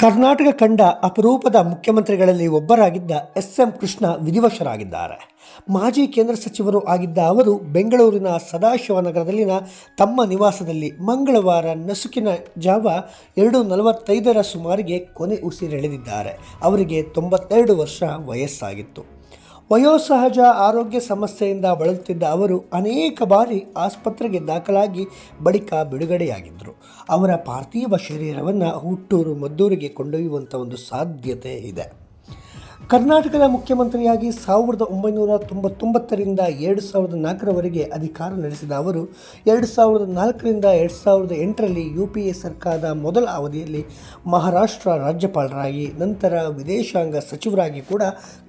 ಕರ್ನಾಟಕ ಕಂಡ ಅಪರೂಪದ ಮುಖ್ಯಮಂತ್ರಿಗಳಲ್ಲಿ ಒಬ್ಬರಾಗಿದ್ದ ಎಸ್ ಎಂ ಕೃಷ್ಣ ವಿಧಿವಶರಾಗಿದ್ದಾರೆ. ಮಾಜಿ ಕೇಂದ್ರ ಸಚಿವರು ಆಗಿದ್ದ ಅವರು ಬೆಂಗಳೂರಿನ ಸದಾಶಿವನಗರದಲ್ಲಿನ ತಮ್ಮ ನಿವಾಸದಲ್ಲಿ ಮಂಗಳವಾರ ನಸುಕಿನ ಜಾವ ಎರಡು ನಲವತ್ತೈದರ ಸುಮಾರಿಗೆ ಕೊನೆ ಉಸಿರೆಳೆದಿದ್ದಾರೆ. ಅವರಿಗೆ ತೊಂಬತ್ತೆರಡು ವರ್ಷ ವಯಸ್ಸಾಗಿತ್ತು. ವಯೋಸಹಜ ಆರೋಗ್ಯ ಸಮಸ್ಯೆಯಿಂದ ಬಳಲುತ್ತಿದ್ದ ಅವರು ಅನೇಕ ಬಾರಿ ಆಸ್ಪತ್ರೆಗೆ ದಾಖಲಾಗಿ ಬಳಿಕ ಬಿಡುಗಡೆಯಾಗಿದ್ದರು. ಅವರ ಪಾರ್ಥಿವ ಶರೀರವನ್ನು ಹುಟ್ಟೂರು, ಮದ್ದೂರಿಗೆ ಕೊಂಡೊಯ್ಯುವಂಥ ಒಂದು ಸಾಧ್ಯತೆ ಇದೆ. ಕರ್ನಾಟಕದ ಮುಖ್ಯಮಂತ್ರಿಯಾಗಿ ಸಾವಿರದ ಒಂಬೈನೂರ ತೊಂಬತ್ತೊಂಬತ್ತರಿಂದ ಎರಡು ಸಾವಿರದ ನಾಲ್ಕರವರೆಗೆ ಅಧಿಕಾರ ನಡೆಸಿದ ಅವರು, ಎರಡು ಸಾವಿರದ ನಾಲ್ಕರಿಂದ ಎರಡು ಸಾವಿರದ ಎಂಟರಲ್ಲಿ ಯು ಪಿ ಎ ಸರ್ಕಾರದ ಮೊದಲ ಅವಧಿಯಲ್ಲಿ ಮಹಾರಾಷ್ಟ್ರ ರಾಜ್ಯಪಾಲರಾಗಿ, ನಂತರ ವಿದೇಶಾಂಗ ಸಚಿವರಾಗಿ ಕೂಡ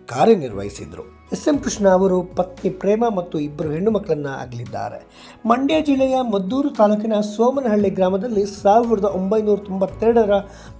ಕಾರ್ಯನಿರ್ವಹಿಸಿದರು. ಎಸ್. ಎಂ. ಕೃಷ್ಣ ಅವರು ಪತ್ನಿ ಪ್ರೇಮ ಮತ್ತು ಇಬ್ಬರು ಹೆಣ್ಣು ಮಕ್ಕಳನ್ನು ಆಗಲಿದ್ದಾರೆ ಮಂಡ್ಯ ಜಿಲ್ಲೆಯ ಮದ್ದೂರು ತಾಲೂಕಿನ ಸೋಮನಹಳ್ಳಿ ಗ್ರಾಮದಲ್ಲಿ ಸಾವಿರದ ಒಂಬೈನೂರ ತೊಂಬತ್ತೆರಡರ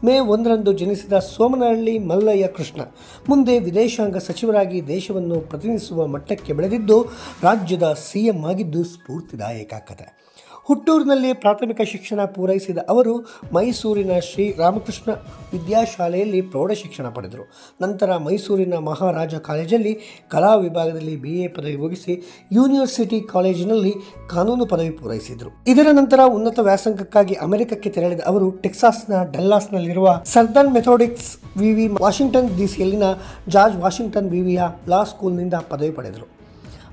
ಮೇ ಒಂದರಂದು ಜನಿಸಿದ ಸೋಮನಹಳ್ಳಿ ಮಲ್ಲಯ್ಯ ಕೃಷ್ಣ, ಮುಂದೆ ವಿದೇಶಾಂಗ ಸಚಿವರಾಗಿ ದೇಶವನ್ನು ಪ್ರತಿನಿಧಿಸುವ ಮಟ್ಟಕ್ಕೆ ಬೆಳೆದಿದ್ದು, ರಾಜ್ಯದ ಸಿ ಎಂ ಆಗಿದ್ದು ಸ್ಫೂರ್ತಿದಾಯಕ ಕಥೆ ಹುಟ್ಟೂರಿನಲ್ಲಿ ಪ್ರಾಥಮಿಕ ಶಿಕ್ಷಣ ಪೂರೈಸಿದ ಅವರು ಮೈಸೂರಿನ ಶ್ರೀ ರಾಮಕೃಷ್ಣ ವಿದ್ಯಾಶಾಲೆಯಲ್ಲಿ ಪ್ರೌಢ ಶಿಕ್ಷಣ ಪಡೆದರು. ನಂತರ ಮೈಸೂರಿನ ಮಹಾರಾಜ ಕಾಲೇಜಲ್ಲಿ ಕಲಾ ವಿಭಾಗದಲ್ಲಿ ಬಿ ಎ ಪದವಿ ಮುಗಿಸಿ ಯೂನಿವರ್ಸಿಟಿ ಕಾಲೇಜಿನಲ್ಲಿ ಕಾನೂನು ಪದವಿ ಪೂರೈಸಿದರು. ಇದರ ನಂತರ ಉನ್ನತ ವ್ಯಾಸಂಗಕ್ಕಾಗಿ ಅಮೆರಿಕಕ್ಕೆ ತೆರಳಿದ ಅವರು ಟೆಕ್ಸಾಸ್ನ ಡಲ್ಲಾಸ್ನಲ್ಲಿರುವ ಸರ್ದನ್ ಮೆಥೋಡಿಕ್ಸ್ ವಿವಿ ವಾಷಿಂಗ್ಟನ್ ಡಿಸಿಯಲ್ಲಿನ ಜಾರ್ಜ್ ವಾಷಿಂಗ್ಟನ್ ವಿವಿಯ ಲಾ ಸ್ಕೂಲ್ನಿಂದ ಪದವಿ ಪಡೆದರು.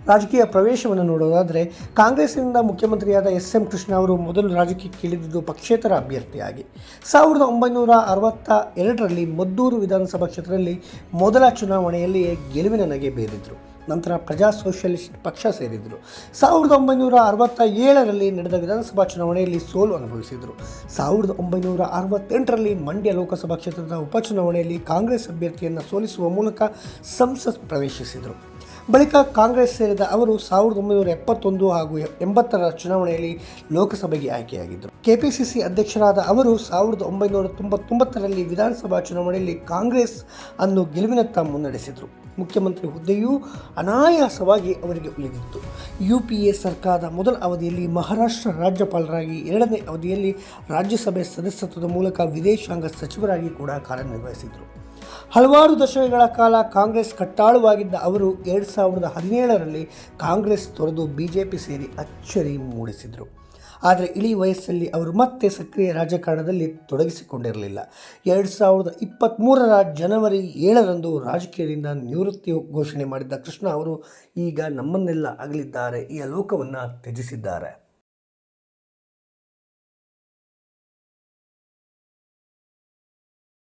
ರಾಜಕೀಯ ಪ್ರವೇಶವನ್ನು ನೋಡೋದಾದರೆ ಕಾಂಗ್ರೆಸ್ನಿಂದ ಮುಖ್ಯಮಂತ್ರಿಯಾದ ಎಸ್ ಎಂ ಕೃಷ್ಣ ಅವರು ಮೊದಲು ರಾಜಕೀಯಕ್ಕೆ ಇಳಿದಿದ್ದು ಪಕ್ಷೇತರ ಅಭ್ಯರ್ಥಿಯಾಗಿ. ಸಾವಿರದ ಒಂಬೈನೂರ ಅರವತ್ತ ಎರಡರಲ್ಲಿ ಮದ್ದೂರು ವಿಧಾನಸಭಾ ಕ್ಷೇತ್ರದಲ್ಲಿ ಮೊದಲ ಚುನಾವಣೆಯಲ್ಲಿಯೇ ಗೆಲುವಿನ ನಗೆ ಬೇರಿದ್ರು. ನಂತರ ಪ್ರಜಾ ಸೋಷಿಯಲಿಸ್ಟ್ ಪಕ್ಷ ಸೇರಿದರು. ಸಾವಿರದ ಒಂಬೈನೂರ ಅರವತ್ತ ಏಳರಲ್ಲಿ ನಡೆದ ವಿಧಾನಸಭಾ ಚುನಾವಣೆಯಲ್ಲಿ ಸೋಲು ಅನುಭವಿಸಿದರು. ಸಾವಿರದ ಒಂಬೈನೂರ ಅರವತ್ತೆಂಟರಲ್ಲಿ ಮಂಡ್ಯ ಲೋಕಸಭಾ ಕ್ಷೇತ್ರದ ಉಪಚುನಾವಣೆಯಲ್ಲಿ ಕಾಂಗ್ರೆಸ್ ಅಭ್ಯರ್ಥಿಯನ್ನು ಸೋಲಿಸುವ ಮೂಲಕ ಸಂಸತ್ ಪ್ರವೇಶಿಸಿದರು. ಬಳಿಕ ಕಾಂಗ್ರೆಸ್ ಸೇರಿದ ಅವರು ಸಾವಿರದ ಒಂಬೈನೂರ ಎಪ್ಪತ್ತೊಂದು ಹಾಗೂ ಎಂಬತ್ತರ ಚುನಾವಣೆಯಲ್ಲಿ ಲೋಕಸಭೆಗೆ ಆಯ್ಕೆಯಾಗಿದ್ದರು. ಕೆಪಿಸಿಸಿ ಅಧ್ಯಕ್ಷರಾದ ಅವರು ಸಾವಿರದ ಒಂಬೈನೂರ ತೊಂಬತ್ತೊಂಬತ್ತರಲ್ಲಿ ವಿಧಾನಸಭಾ ಚುನಾವಣೆಯಲ್ಲಿ ಕಾಂಗ್ರೆಸ್ ಅನ್ನು ಗೆಲುವಿನತ್ತ ಮುನ್ನಡೆಸಿದರು. ಮುಖ್ಯಮಂತ್ರಿ ಹುದ್ದೆಯು ಅನಾಯಾಸವಾಗಿ ಅವರಿಗೆ ಉಳಿದಿತ್ತು. ಯು ಪಿ ಎ ಸರ್ಕಾರದ ಮೊದಲ ಅವಧಿಯಲ್ಲಿ ಮಹಾರಾಷ್ಟ್ರ ರಾಜ್ಯಪಾಲರಾಗಿ ಎರಡನೇ ಅವಧಿಯಲ್ಲಿ ರಾಜ್ಯಸಭೆ ಸದಸ್ಯತ್ವದ ಮೂಲಕ ವಿದೇಶಾಂಗ ಸಚಿವರಾಗಿ ಕೂಡ ಕಾರ್ಯನಿರ್ವಹಿಸಿದರು. ಹಲವಾರು ದಶಕಗಳ ಕಾಲ ಕಾಂಗ್ರೆಸ್ ಕಟ್ಟಾಳುವಾಗಿದ್ದ ಅವರು ಎರಡು ಸಾವಿರದ ಹದಿನೇಳರಲ್ಲಿ ಕಾಂಗ್ರೆಸ್ ತೊರೆದು ಬಿ ಜೆ ಪಿ ಸೇರಿ ಅಚ್ಚರಿ ಮೂಡಿಸಿದರು. ಆದರೆ ಇಳಿ ವಯಸ್ಸಲ್ಲಿ ಅವರು ಮತ್ತೆ ಸಕ್ರಿಯ ರಾಜಕಾರಣದಲ್ಲಿ ತೊಡಗಿಸಿಕೊಂಡಿರಲಿಲ್ಲ. ಎರಡು ಸಾವಿರದ ಇಪ್ಪತ್ತ್ಮೂರರ ಜನವರಿ ಏಳರಂದು ರಾಜಕೀಯದಿಂದ ನಿವೃತ್ತಿ ಘೋಷಣೆ ಮಾಡಿದ್ದ ಕೃಷ್ಣ ಅವರು ಈಗ ನಮ್ಮನ್ನೆಲ್ಲ ಅಗಲಿದ್ದಾರೆ, ಈ ಲೋಕವನ್ನು ತ್ಯಜಿಸಿದ್ದಾರೆ.